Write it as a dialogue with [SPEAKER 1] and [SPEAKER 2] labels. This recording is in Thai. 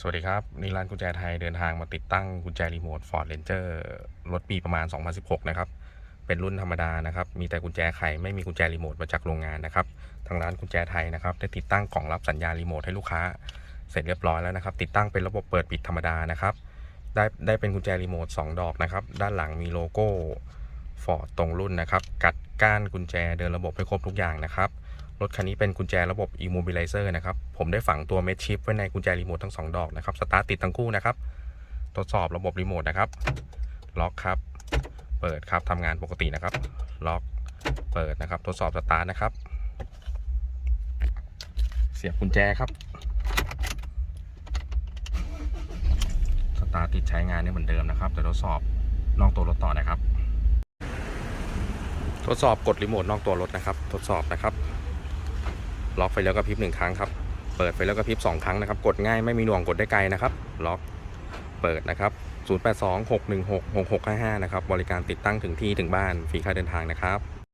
[SPEAKER 1] สวัสดีครับนี่ร้านกุญแจไทยเดินทางมาติดตั้งกุญแจรีโมท Ford Ranger รถปีประมาณ 2016 นะครับ เป็นรุ่นธรรมดานะครับ มีแต่กุญแจไขไม่มีกุญแจรีโมทมาจากโรงงานนะครับ ทางร้านกุญแจไทยนะครับ ได้ติดตั้งกล่องรับสัญญาณรีโมทให้ลูกค้า เสร็จเรียบร้อยแล้วนะครับ ติดตั้งเป็นระบบเปิดปิดธรรมดานะครับ ได้ได้เป็นกุญแจรีโมท 2 ดอกนะครับ ด้านหลังมีโลโก้ Ford ตรงรุ่นนะครับ กัดก้านกุญแจเดินระบบให้ครบทุกอย่างนะครับ รถคันนี้เป็นกุญแจระบบ Immobilizer นะครับ ผมได้ฝังตัวเม็ดชิปไว้ในกุญแจรีโมททั้งสองดอกนะครับ สตาร์ทติดทั้งคู่นะครับ ทดสอบระบบรีโมทนะครับ ล็อกครับ เปิดครับทำงานปกตินะครับ ล็อก เปิดนะครับ ทดสอบสตาร์ทนะครับ เสียบกุญแจครับ สตาร์ทติดใช้งานได้เหมือนเดิมนะครับ แต่ทดสอบนอกตัวรถต่อนะครับ ทดสอบกดรีโมทนอกตัวรถนะครับ ทดสอบนะครับ ล็อกไฟแล้วกระพริบหนึ่งครั้งครับ เปิดไฟแล้วกระพริบสองครั้งนะครับ กดง่ายไม่มีหน่วงกดได้ไกลนะครับ ล็อก เปิดนะครับ 0826166655 นะครับ บริการติดตั้งถึงที่ถึงบ้าน ฟรีค่าเดินทางนะครับ